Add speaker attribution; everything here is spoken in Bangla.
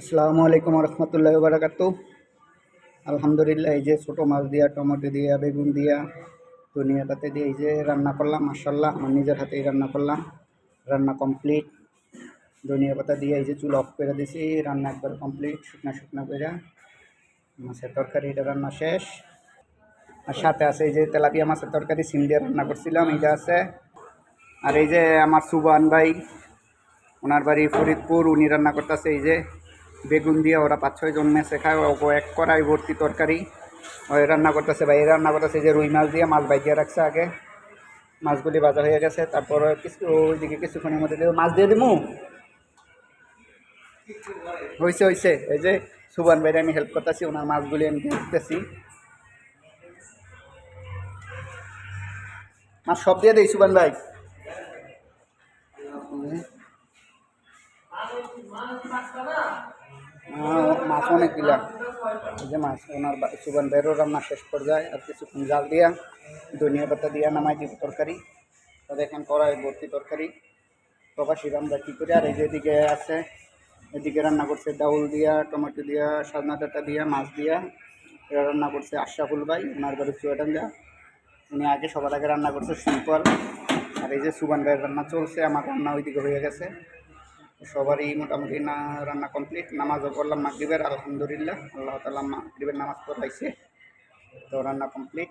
Speaker 1: আসসালামু আলাইকুম রহমতুল্লাহ বারাকাত আলহামদুলিল্লাহ, এই যে ছোটো মাছ দিয়া, টমেটো দিয়া, বেগুন দিয়া, ধনিয়া পাতা দিয়ে, এই যে রান্না করলাম মাসাল্লাহ আমার নিজের হাতেই রান্না করলাম। রান্না কমপ্লিট ধনিয়া পাতা দিয়ে এই যে চুল অফ করে দিছি, রান্না একবার কমপ্লিট শুকনা শুকনা করে মাছের তরকারি, এটা রান্না শেষ। আর সাথে আছে এই যে তেলাপিয়া মাছের তরকারি, সিম দিয়ে রান্না করছিলাম এইটা আছে। আর এই যে আমার সুবান ভাই, ওনার বাড়ি ফরিদপুর, উনি রান্না করতেছে এই যে বেগুন দিয়ে ওরা পাঁচ ছয় জন মেসে খায় ও এক কড়াই ভর্তি তরকারি। ওই রান্না করতেছে ভাই রান্না করতেছে যে রুই মাছ দিয়ে মাছ ভাজিয়ে রাখছে আগে। মাছগুলি ভাজা হয়ে গেছে তারপর কিছু ওইদিকে কিছুক্ষণের মধ্যে মাছ দিয়ে দিমু? হয়েছে হয়েছে এই যে সুবান ভাইরে আমি হেল্প করতেছি ওনার মাছগুলি আমি দেখতেছি মাছ সব দিয়ে দেই সুবান ভাই। আহ, মাছ অনেক দিলাম এই যে মাছ, ওনার বা- সুবান ভাইয়েরও রান্না শেষ পর্যায়ে। আর কিছুক্ষণ জাল দিয়া, ধনিয়া পাতা দিয়া নামাই দিব তরকারি। তো দেখেন কড়াই ভর্তি তরকারি। প্রবাসী রান্না কী করে? আর এই যে এদিকে আছে, এদিকে রান্না করছে ডাউল দিয়া, টমেটো দিয়া সাজনা ডাটা দিয়া, মাছ দিয়া। এরা রান্না করছে আশরাফুল ভাই, ওনার বাড়ি চুয়াডাঙ্গা। উনি আগে সবার আগে রান্না করছে সিম্পল আর এই যে সুবান ভাইয়ের রান্না চলছে, আমার রান্না ওইদিকে হয়ে গেছে। সবারই মোটামুটি না, রান্না কমপ্লিট নামাজও পড়লাম মাগরিবের, আলহামদুলিল্লাহ। আল্লাহ তালা মাগরিবের নামাজ পড়াইছে। তো রান্না কমপ্লিট